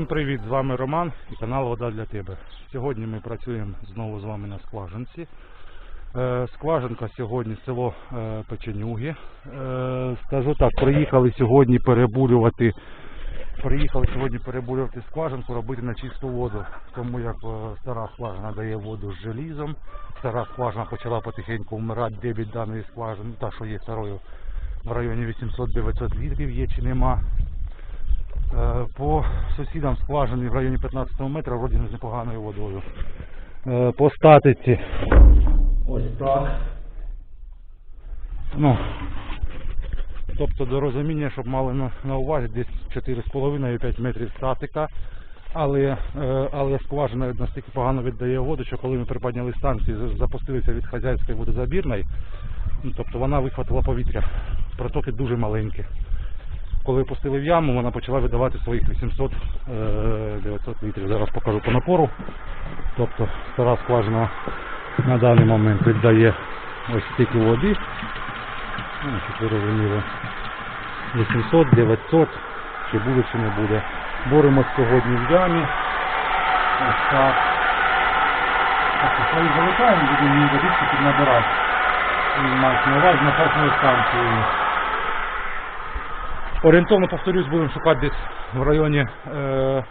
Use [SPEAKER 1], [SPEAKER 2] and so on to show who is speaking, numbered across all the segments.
[SPEAKER 1] Всім привіт! З вами Роман і канал Вода для тебе. Сьогодні ми працюємо знову з вами на скважинці. Е, Скважинка сьогодні село е, Печенюги. Е, Скажу так, приїхали сьогодні перебурювати. Приїхали сьогодні перебурювати скважинку, робити на чисту воду. Тому як стара скважина дає воду з желізом. Стара скважина почала потихеньку вмирати, дебіт даної скважини, та що є старою в районі 800-900 літрів є чи нема. Е, По сусідам скважини в районі 15 метра вроді з непоганою водою. Е, По статиці. Ось так. Ну, тобто до розуміння, щоб мали на, увазі десь 4,5-5 метрів статика. Але, е, але скважина настільки погано віддає воду, що коли ми приподняли станцію, запустилися від хазяйської водозабірної, ну, тобто вона вихватила повітря. Протоки дуже маленькі коли пустили в яму, вона почала видавати своїх 800-900 літрів. Зараз покажу по напору. Тобто стара скважина на даний момент віддає ось стільки води. Ну, щоб ви розуміли. 800, 900, чи буде, чи не буде. Боремось сьогодні в ямі. Ось так. Коли залишаємо, будемо її водичку піднабирати. І мається на увазі на першій станції. Орієнтовно, повторюсь, будемо шукати десь в районі е,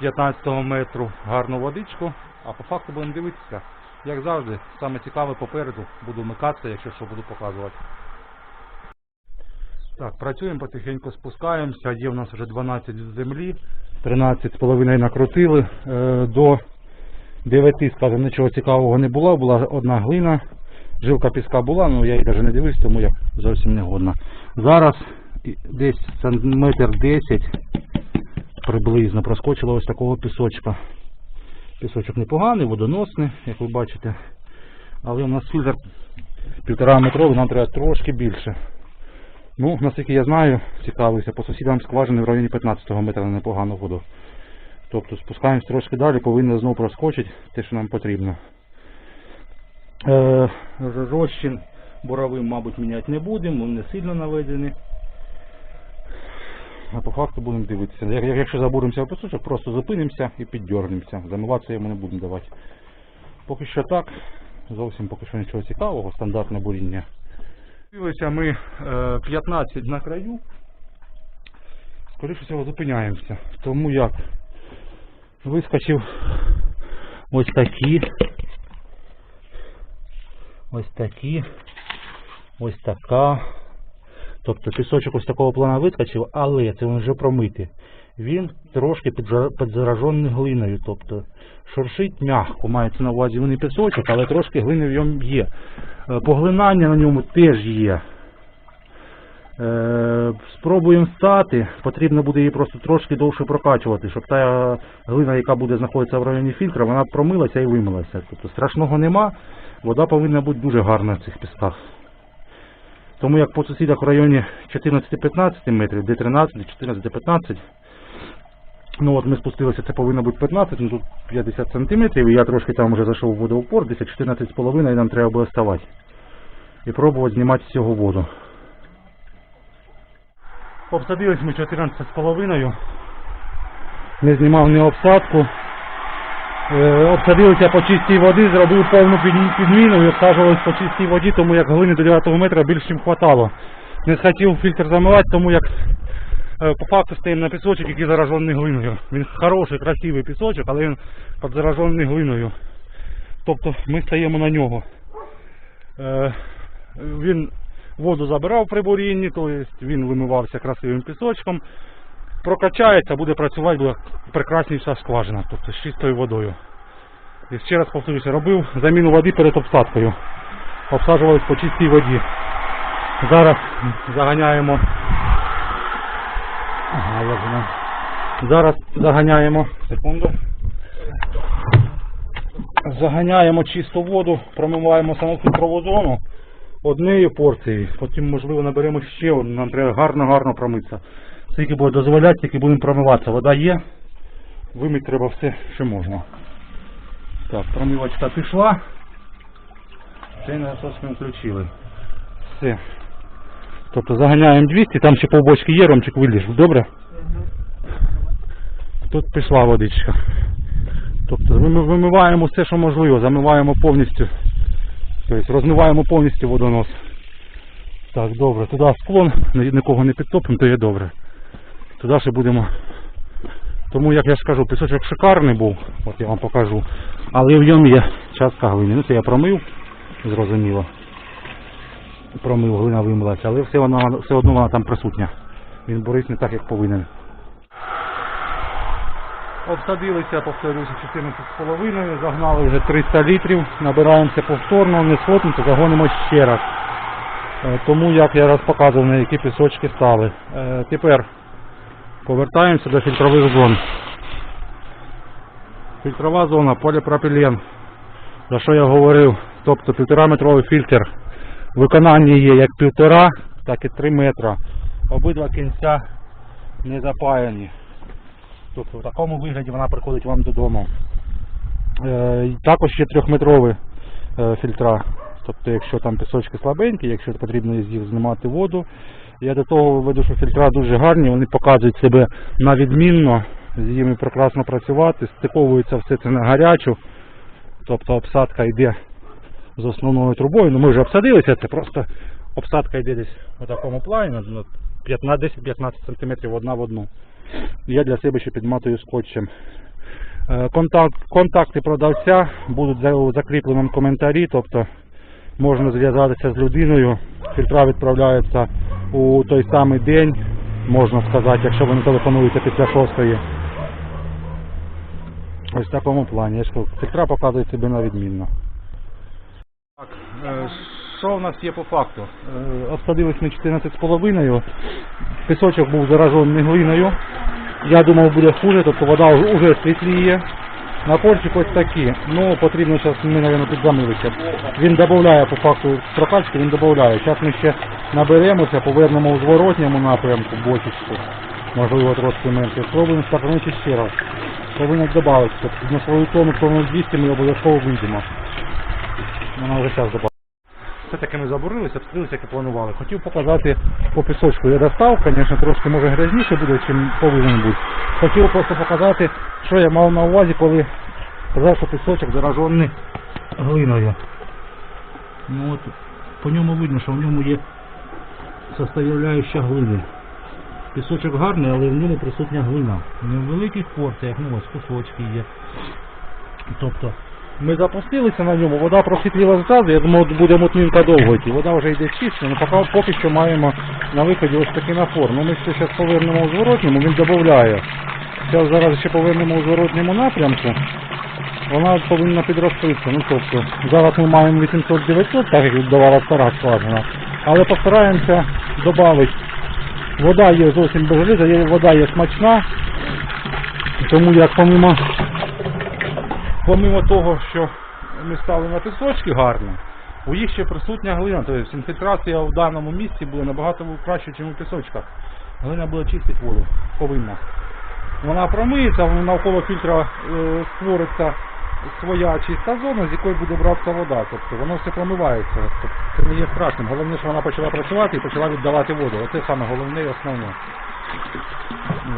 [SPEAKER 1] 15 метру гарну водичку, а по факту будемо дивитися. Як завжди, саме цікаве попереду, буду вмикатися, якщо що буду показувати. Так, працюємо потихеньку спускаємося. Є в нас вже 12 з землі, 13,5 накрутили. Е, до 9, скажімо, нічого цікавого не було, була одна глина. Жилка піска була, але я її навіть не дивився, тому я зовсім не годна. Зараз десь сантиметр 10 приблизно проскочило ось такого пісочка. Пісочок непоганий, водоносний, як ви бачите. Але у нас фільтр півтора метровий, нам треба трошки більше. Ну, наскільки я знаю, цікавився, по сусідам скважини в районі 15 метра на непогану воду. Тобто спускаємось трошки далі, повинно знову проскочити те, що нам потрібно. Е, розчин боровим, мабуть, міняти не будемо, він не сильно наведений. А по факту будемо дивитися. Як- як- Якщо забуремося в пісочок, просто зупинимося і піддергнемося. Замиватися йому не будемо давати. Поки що так, зовсім поки що нічого цікавого, стандартне буріння. Дивилися ми е, 15 на краю. Скоріше всього зупиняємося. Тому як вискочив ось такі. Ось такі. Ось така. Тобто пісочок ось такого плана вискочив, але це він вже промитий. Він трошки підзаражений глиною. Тобто шуршить м'яко, мається на увазі він і пісочок, але трошки глини в ньому є. Е, Поглинання на ньому теж є. Е, Спробуємо стати, потрібно буде її просто трошки довше прокачувати, щоб та глина, яка буде знаходитися в районі фільтра, вона промилася і вимилася. Тобто страшного нема, вода повинна бути дуже гарна в цих пісках. Тому як по сусідах в районі 14-15 метрів, де 13, 14-15, ну от ми спустилися, це повинно бути 15, ну тут 50 сантиметрів, і я трошки там вже зайшов в водоупор, десь 14,5 і нам треба буде ставати. І пробувати знімати з цього воду. Обсадились ми 14,5. Не знімав ні обсадку. Е, обсадилися по чистій воді, зробив повну підміну і обсаджувались по чистій воді, тому як глини до 9 метра більш ніж хватало. Не схотів фільтр замивати, тому як е, по факту стоїмо на пісочок, який заражений глиною. Він хороший, красивий пісочок, але він підзаражений глиною. Тобто ми стаємо на нього. Е, він воду забирав при бурінні, тобто він вимивався красивим пісочком. Прокачається, буде працювати, буде прекрасніша скважина, тобто з чистою водою. І ще раз повторюся, робив заміну води перед обсадкою. Обсаджувались по чистій воді. Зараз заганяємо. Ага? Зараз заганяємо. Секунду. Заганяємо чисту воду, промиваємо саму зону однією порцією. Потім, можливо, наберемо ще одну. Нам треба гарно-гарно промитися. Скільки буде дозволяти, тільки будемо промиватися. Вода є. Вимити треба все, що можна. Так, промивочка пішла. Цей насос ми включили. Все. Тобто заганяємо 200, там ще полбочки є, ромчик виліж. Добре? Тут пішла водичка. Тобто ми вимиваємо все, що можливо, замиваємо повністю. Тобто розмиваємо повністю водонос. Так, добре, туди склон, нікого не підтопимо, то є добре. Туди ще будемо. Тому, як я ж кажу, пісочок шикарний був, от я вам покажу. Але в ньому є частка глини. Ну це я промив, зрозуміло. Промив, глина вимилася, але все, вона, все одно вона там присутня. Він борить не так, як повинен. Обсадилися, повторюся, 14,5, загнали вже 300 літрів, набираємося повторно, не схотнути, загонимо ще раз. Е, Тому, як я раз показував, на які пісочки стали. Е, Тепер повертаємося до фільтрових зон. Фільтрова зона, поліпропілен. За що я говорив, тобто півтора метровий фільтр. В виконанні є як півтора, так і 3 метра. Обидва кінця не запаяні. Тобто в такому вигляді вона приходить вам додому. Е, також є трьохметрові е, фільтра. Тобто, якщо там пісочки слабенькі, якщо потрібно із них знімати воду. Я до того веду, що фільтра дуже гарні, вони показують себе на відмінно, з ними прекрасно працювати, стиковується все це на гарячу. Тобто обсадка йде з основною трубою. Ну ми вже обсадилися, це просто обсадка йде десь у такому плані, на- на 15 10-15 см одна в одну. Я для себе ще підматую скотчем. Е, контакти продавця будуть у закріпленому коментарі, тобто можна зв'язатися з людиною. Фільтра відправляються у той самий день, можна сказати, якщо ви не телефонуєте після шостої. Ось в такому плані. Фільтра показують себе на відмінно. Так, е, що в нас є по факту? Е, Обсадились ми 14,5. Пісочок був заражений глиною. Я думав буде хуже, тобто вода вже світліє. Напорчик ось такі. Ну потрібно зараз ми, мабуть, підзамилися. Він додає по факту прокачки, він додає. Зараз ми ще наберемося, повернемо у зворотньому напрямку бочечку. Можливо трошки менше. Спробуємо стаканути ще раз. Повинен додати. Тобто на свою тонну, тонну 200 ми обов'язково вийдемо. Вона вже зараз добавила. Все-таки ми забурилися, обстрілися, як і планували. Хотів показати по пісочку. Я достав, звісно, трошки може грязніше буде, чим повинен бути. Хотів просто показати, що я мав на увазі, коли казав, що пісочок заражений глиною. Ну от, по ньому видно, що в ньому є составляюча глини. Пісочок гарний, але в ньому присутня глина. В великих порціях, ну ось кусочки є. Тобто ми запустилися на ньому, вода просвітліла зразу, я думав, буде мутнинка довго йти. Вода вже йде чисто, але поки, поки що маємо на виході ось такий напор. Ну ми ще зараз повернемо у зворотньому, він додає. Зараз зараз ще повернемо у зворотньому напрямку. Вона повинна підроститися. Ну тобто, зараз ми маємо 800-900, так як віддавала стара скважина. Але постараємося додати. Вода є зовсім без вода є смачна. Тому як помимо помимо того, що ми стали на пісочки гарно, у їх ще присутня глина, тобто інфільтрація в даному місці буде набагато краще, ніж у пісочках. Глина буде чистити воду, повинна. Вона промиється, навколо фільтра е, створиться своя чиста зона, з якої буде братися вода. Тобто воно все промивається. Тобто, це не є страшним. Головне, що вона почала працювати і почала віддавати воду. Оце саме головне і основне.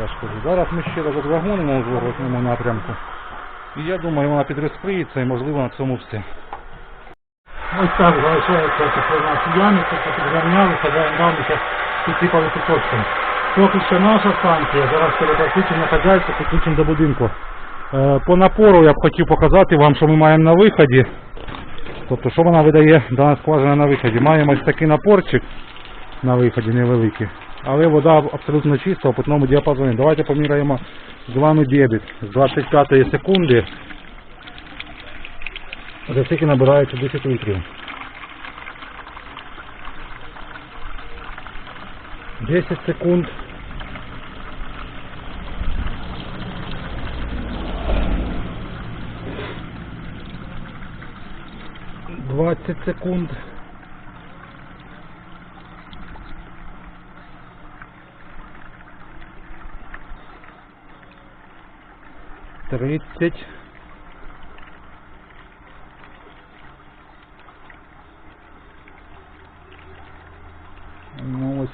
[SPEAKER 1] Я ж кажу, зараз ми ще раз загонимо у зворотному напрямку. І я думаю, вона підрозкриється і можливо на цьому все. Ось так залишається у нас ями, тобто підгарнялися, заявлялися, підсипали пісочком. Поки що наша станція, зараз переключимо на підключимо до будинку. Е, По напору я б хотів показати вам, що ми маємо на виході. Тобто, що вона видає дана скважина на виході. Маємо ось такий напорчик на виході невеликий. Але вода абсолютно чиста у питному діапазоні. Давайте поміряємо з вами дебіт. З 25 секунди за скільки набирається 10 літрів. 10 секунд. Двадцать секунд. Тридцать. Ну ось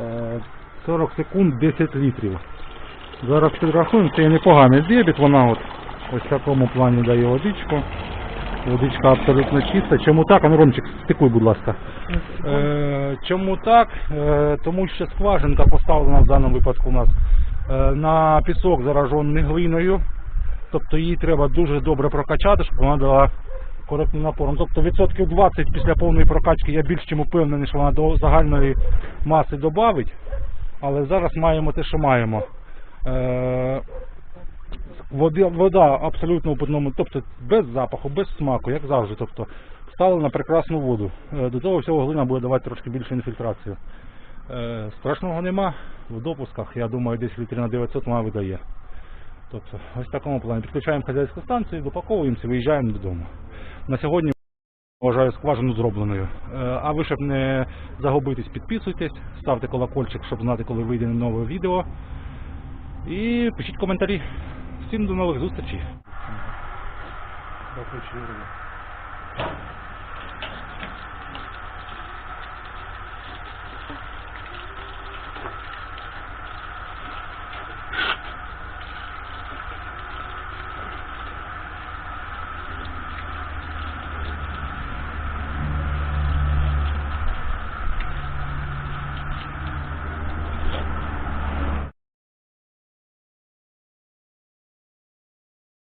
[SPEAKER 1] е, 40 секунд 10 літрів. Зараз підрахуємо, це непоганий дебіт, вона от ось в такому плані дає водичку. Водичка абсолютно чиста. Чому так? А ну, Ромчик, стикуй, будь ласка. Е, чому так? Е, тому що скважинка поставлена в даному випадку у нас е, на пісок заражений глиною. Тобто її треба дуже добре прокачати, щоб вона дала коректним напором. Тобто відсотків 20 після повної прокачки я більш чим упевнений, що вона до загальної маси додавить. Але зараз маємо те, що маємо. Е, води- вода абсолютно у питному, тобто без запаху, без смаку, як завжди. Тобто ставили на прекрасну воду. Е, До того всього глина буде давати трошки більше інфільтрацію. Е, Страшного нема в допусках, я думаю, десь літрів на 900 вона видає. Тобто, ось в такому плані. Підключаємо хазяйську станцію, допаковуємося, виїжджаємо додому. На сьогодні вважаю скважину зробленою. Е, А ви, щоб не загубитись, підписуйтесь, ставте колокольчик, щоб знати, коли вийде нове відео. І пишіть коментарі. Всім до нових зустрічей.